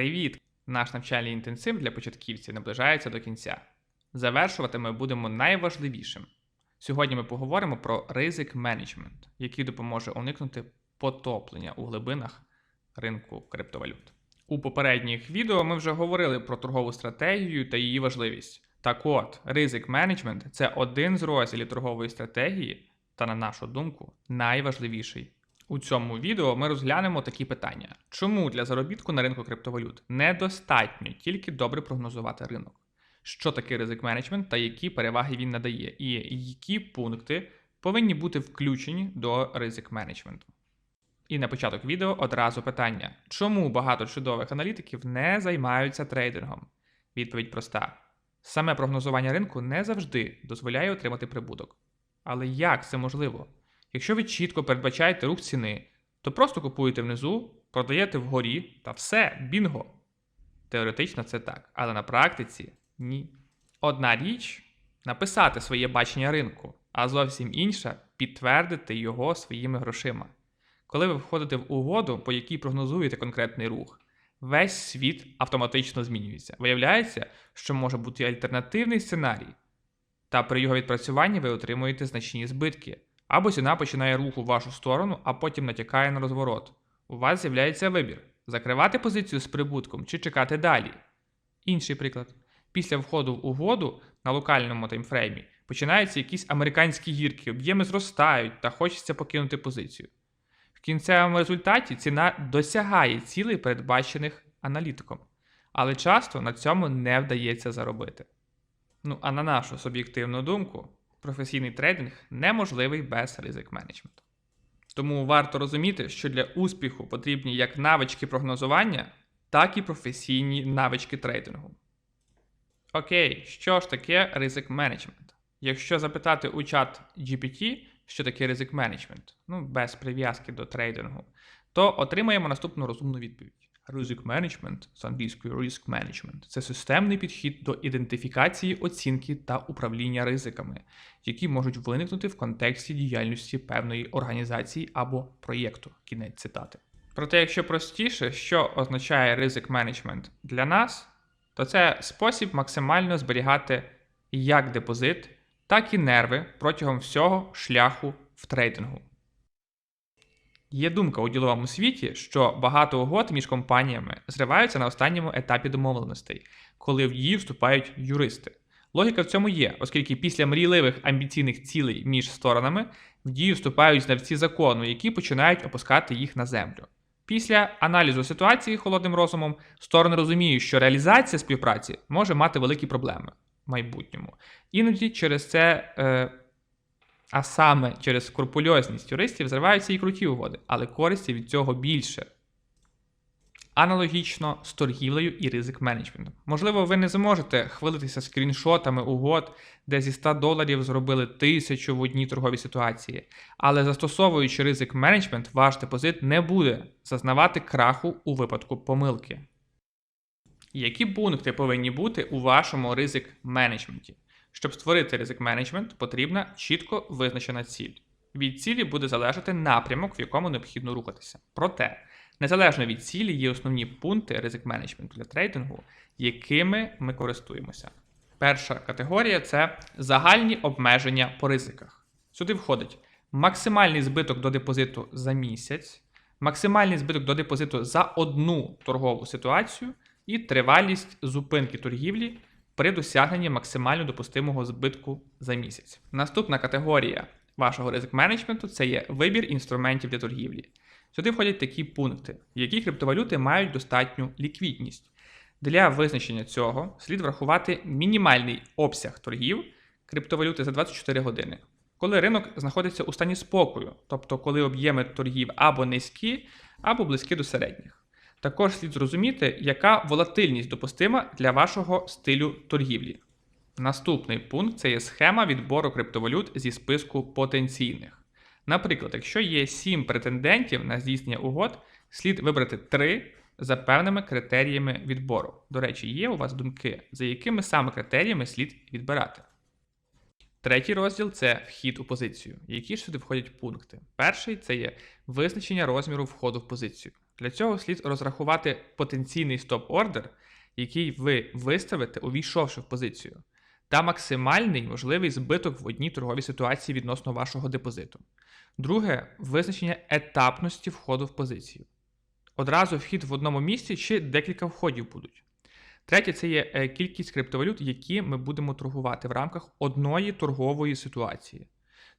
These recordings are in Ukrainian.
Привіт! Наш навчальний інтенсив для початківців наближається до кінця. Завершувати ми будемо найважливішим. Сьогодні ми поговоримо про ризик менеджмент, який допоможе уникнути потоплення у глибинах ринку криптовалют. У попередніх відео ми вже говорили про торгову стратегію та її важливість. Так от, ризик менеджмент це один з розділів торгової стратегії, та, на нашу думку, найважливіший. У цьому відео ми розглянемо такі питання: чому для заробітку на ринку криптовалют недостатньо тільки добре прогнозувати ринок? Що таке ризик менеджмент та які переваги він надає, і які пункти повинні бути включені до ризик менеджменту? І на початок відео одразу питання: чому багато чудових аналітиків не займаються трейдингом? Відповідь проста: саме прогнозування ринку не завжди дозволяє отримати прибуток. Але як це можливо? Якщо ви чітко передбачаєте рух ціни, то просто купуєте внизу, продаєте вгорі та все, бінго. Теоретично це так, але на практиці ні. Одна річ написати своє бачення ринку, а зовсім інша підтвердити його своїми грошима. Коли ви входите в угоду, по якій прогнозуєте конкретний рух, весь світ автоматично змінюється. Виявляється, що може бути альтернативний сценарій, та при його відпрацюванні ви отримуєте значні збитки. Або ціна починає рух у вашу сторону, а потім натякає на розворот. У вас з'являється вибір: закривати позицію з прибутком чи чекати далі. Інший приклад. Після входу в угоду на локальному таймфреймі починаються якісь американські гірки, об'єми зростають та хочеться покинути позицію. В кінцевому результаті ціна досягає цілей, передбачених аналітиком, але часто на цьому не вдається заробити. Ну а на нашу суб'єктивну думку, професійний трейдинг неможливий без ризик менеджменту. Тому варто розуміти, що для успіху потрібні як навички прогнозування, так і професійні навички трейдингу. Окей, що ж таке ризик менеджмент? Якщо запитати у чат GPT, що таке ризик менеджмент, ну без прив'язки до трейдингу, то отримаємо наступну розумну відповідь. Ризик менеджмент з англійською risk management – це системний підхід до ідентифікації, оцінки та управління ризиками, які можуть виникнути в контексті діяльності певної організації або проєкту. Кінець цитати. Проте, якщо простіше, що означає ризик менеджмент для нас, то це спосіб максимально зберігати як депозит, так і нерви протягом всього шляху в трейдингу. Є думка у діловому світі, що багато угод між компаніями зриваються на останньому етапі домовленостей, коли в дію вступають юристи. Логіка в цьому є, оскільки після мрійливих амбіційних цілей між сторонами в дію вступають знавці закону, які починають опускати їх на землю. Після аналізу ситуації холодним розумом сторони розуміють, що реалізація співпраці може мати великі проблеми в майбутньому. Іноді через це. Е, а саме через скрупульозність юристів зриваються і круті угоди, але користі від цього більше. Аналогічно з торгівлею і ризик менеджментом. Можливо, ви не зможете хвалитися скріншотами угод, де зі 100 доларів зробили тисячу в одній торговій ситуації, але застосовуючи ризик менеджмент, ваш депозит не буде зазнавати краху у випадку помилки. Які пункти повинні бути у вашому ризик менеджменті? Щоб створити ризик менеджмент, потрібна чітко визначена ціль. Від цілі буде залежати напрямок, в якому необхідно рухатися. Проте, незалежно від цілі, є основні пункти ризик менеджменту для трейдингу, якими ми користуємося. Перша категорія це загальні обмеження по ризиках. Сюди входить максимальний збиток до депозиту за місяць, максимальний збиток до депозиту за одну торгову ситуацію і тривалість зупинки торгівлі при досягненні максимально допустимого збитку за місяць. Наступна категорія вашого ризик менеджменту це є вибір інструментів для торгівлі. Сюди входять такі пункти, в які криптовалюти мають достатню ліквідність. Для визначення цього слід врахувати мінімальний обсяг торгів криптовалюти за 24 години, коли ринок знаходиться у стані спокою, тобто коли об'єми торгів або низькі, або близькі до середніх. Також слід зрозуміти, яка волатильність допустима для вашого стилю торгівлі. Наступний пункт це є схема відбору криптовалют зі списку потенційних. Наприклад, якщо є 7 претендентів на здійснення угод, слід вибрати 3 за певними критеріями відбору. До речі, є у вас думки, за якими саме критеріями слід відбирати. Третій розділ це вхід у позицію. Які ж сюди входять пункти? Перший це є визначення розміру входу в позицію. Для цього слід розрахувати потенційний стоп-ордер, який ви виставите, увійшовши в позицію, та максимальний можливий збиток в одній торговій ситуації відносно вашого депозиту. Друге визначення етапності входу в позицію. Одразу вхід в одному місці чи декілька входів будуть. Третє це є е, кількість криптовалют, які ми будемо торгувати в рамках одної торгової ситуації.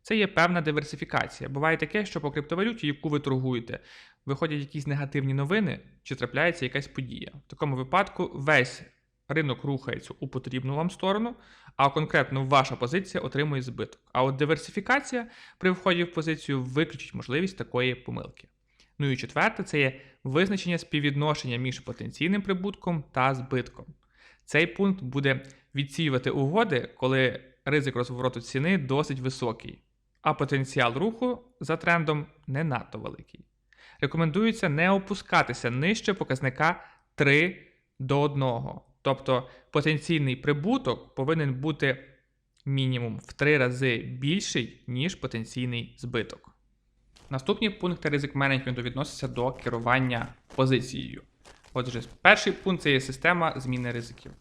Це є певна диверсифікація. Буває таке, що по криптовалюті, яку ви торгуєте, виходять якісь негативні новини чи трапляється якась подія. В такому випадку весь ринок рухається у потрібну вам сторону, а конкретно ваша позиція отримує збиток. А от диверсифікація при вході в позицію виключить можливість такої помилки. Ну і четверте, це є визначення співвідношення між потенційним прибутком та збитком. Цей пункт буде відсіювати угоди, коли ризик розвороту ціни досить високий, а потенціал руху за трендом не надто великий. Рекомендується не опускатися нижче показника 3 до 1. Тобто потенційний прибуток повинен бути мінімум в 3 рази більший, ніж потенційний збиток. Наступні пункти ризик менеджменту відносяться до керування позицією. Отже, перший пункт це є система зміни ризиків.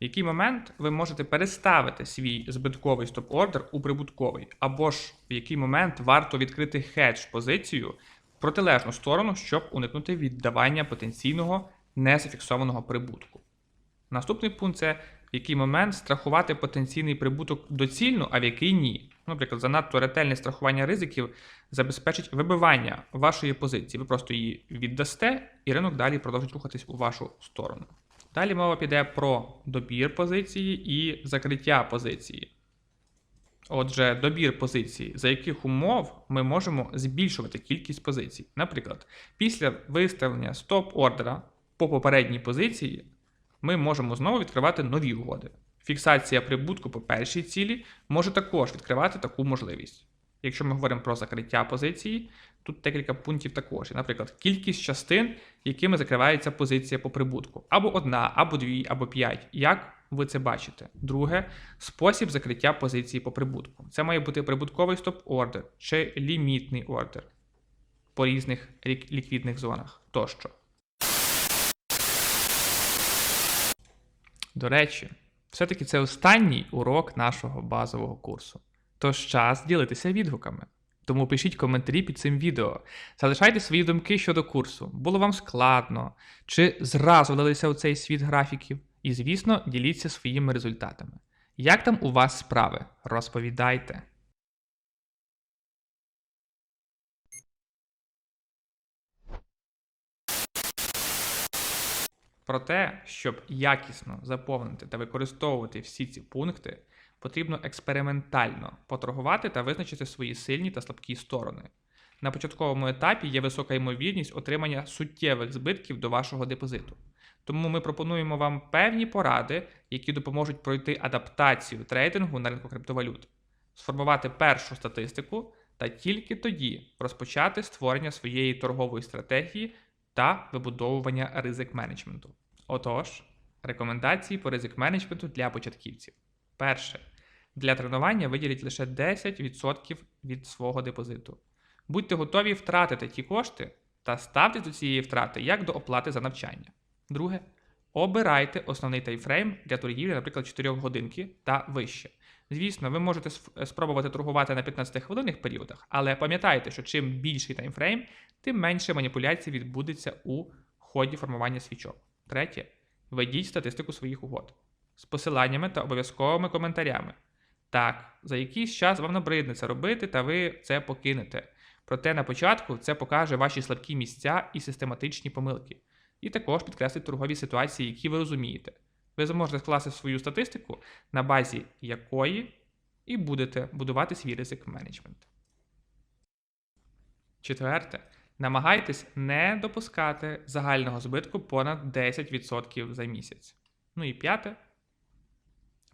В який момент ви можете переставити свій збитковий стоп-ордер у прибутковий, або ж в який момент варто відкрити хедж позицію в протилежну сторону, щоб уникнути віддавання потенційного незафіксованого прибутку. Наступний пункт це в який момент страхувати потенційний прибуток доцільно, а в який ні. Ну, Наприклад, занадто ретельне страхування ризиків забезпечить вибивання вашої позиції. Ви просто її віддасте, і ринок далі продовжить рухатись у вашу сторону. Далі мова піде про добір позиції і закриття позиції. Отже, добір позиції, за яких умов ми можемо збільшувати кількість позицій. Наприклад, після виставлення стоп-ордера по попередній позиції ми можемо знову відкривати нові угоди. Фіксація прибутку по першій цілі може також відкривати таку можливість. Якщо ми говоримо про закриття позиції, тут декілька пунктів також. Наприклад, кількість частин, якими закривається позиція по прибутку. Або одна, або дві, або п'ять. Як ви це бачите? Друге спосіб закриття позиції по прибутку. Це має бути прибутковий стоп-ордер чи лімітний ордер по різних ліквідних зонах тощо. До речі, все-таки це останній урок нашого базового курсу. Тож час ділитися відгуками. Тому пишіть коментарі під цим відео. Залишайте свої думки щодо курсу. Було вам складно, чи зразу вдалися у цей світ графіків. І, звісно, діліться своїми результатами. Як там у вас справи? Розповідайте. Про те, щоб якісно заповнити та використовувати всі ці пункти, потрібно експериментально поторгувати та визначити свої сильні та слабкі сторони. На початковому етапі є висока ймовірність отримання суттєвих збитків до вашого депозиту. Тому ми пропонуємо вам певні поради, які допоможуть пройти адаптацію трейдингу на ринку криптовалют, сформувати першу статистику та тільки тоді розпочати створення своєї торгової стратегії та вибудовування ризик менеджменту. Отож, рекомендації по ризик менеджменту для початківців. Перше. Для тренування виділіть лише 10% від свого депозиту. Будьте готові втратити ті кошти та ставте до цієї втрати як до оплати за навчання. Друге. Обирайте основний таймфрейм для торгівлі, наприклад, 4 годинки та вище. Звісно, ви можете спробувати торгувати на 15 хвилинних періодах, але пам'ятайте, що чим більший таймфрейм, тим менше маніпуляцій відбудеться у ході формування свічок. Третє. Ведіть статистику своїх угод з посиланнями та обов'язковими коментарями. Так, за якийсь час вам набридне це робити, та ви це покинете. Проте на початку це покаже ваші слабкі місця і систематичні помилки. І також підкреслить торгові ситуації, які ви розумієте. Ви зможете скласти свою статистику, на базі якої і будете будувати свій ризик менеджмент. Четверте. Намагайтесь не допускати загального збитку понад 10% за місяць. Ну і п'яте.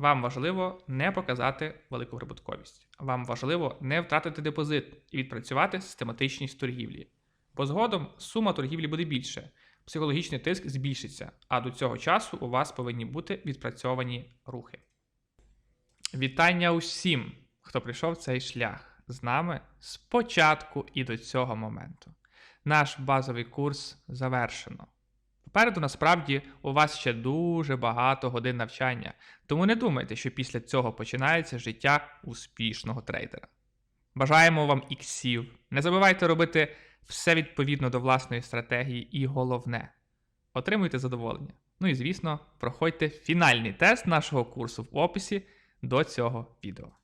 Вам важливо не показати велику прибутковість. Вам важливо не втратити депозит і відпрацювати систематичність торгівлі. Бо згодом сума торгівлі буде більше, психологічний тиск збільшиться, а до цього часу у вас повинні бути відпрацьовані рухи. Вітання усім, хто прийшов цей шлях з нами з початку і до цього моменту. наш базовий курс завершено. Попереду насправді у вас ще дуже багато годин навчання, тому не думайте, що після цього починається життя успішного трейдера. Бажаємо вам іксів. Не забувайте робити все відповідно до власної стратегії, і головне отримуйте задоволення. Ну і звісно, проходьте фінальний тест нашого курсу в описі до цього відео.